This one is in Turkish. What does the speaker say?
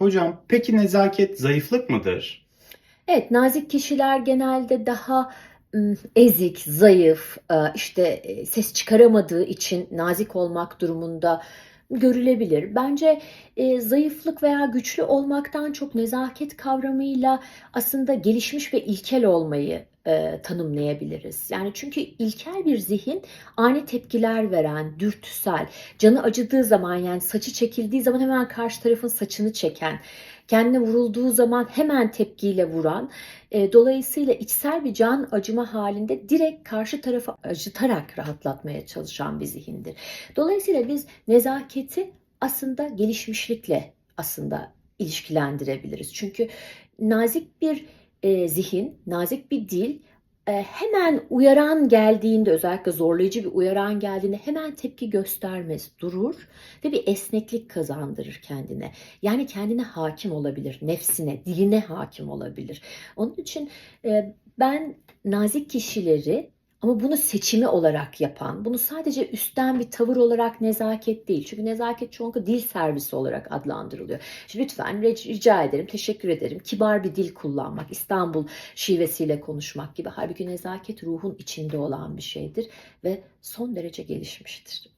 Hocam peki nezaket zayıflık mıdır? Evet, nazik kişiler genelde daha ezik, zayıf, e, işte e, ses çıkaramadığı için nazik olmak durumunda görülebilir. Bence e, zayıflık veya güçlü olmaktan çok nezaket kavramıyla aslında gelişmiş ve ilkel olmayı e, tanımlayabiliriz. Yani çünkü ilkel bir zihin ani tepkiler veren, dürtüsel, canı acıdığı zaman yani saçı çekildiği zaman hemen karşı tarafın saçını çeken, kendine vurulduğu zaman hemen tepkiyle vuran, e, dolayısıyla içsel bir can acıma halinde direkt karşı tarafı acıtarak rahatlatmaya çalışan bir zihindir. Dolayısıyla biz nezaketi aslında gelişmişlikle aslında ilişkilendirebiliriz. Çünkü nazik bir e, zihin, nazik bir dil e, hemen uyaran geldiğinde özellikle zorlayıcı bir uyaran geldiğinde hemen tepki göstermez, durur ve bir esneklik kazandırır kendine. Yani kendine hakim olabilir, nefsine, diline hakim olabilir. Onun için e, ben nazik kişileri ama bunu seçimi olarak yapan, bunu sadece üstten bir tavır olarak nezaket değil. Çünkü nezaket çoğunlukla dil servisi olarak adlandırılıyor. Şimdi lütfen rica ederim, teşekkür ederim. Kibar bir dil kullanmak, İstanbul şivesiyle konuşmak gibi. Halbuki nezaket ruhun içinde olan bir şeydir ve son derece gelişmiştir.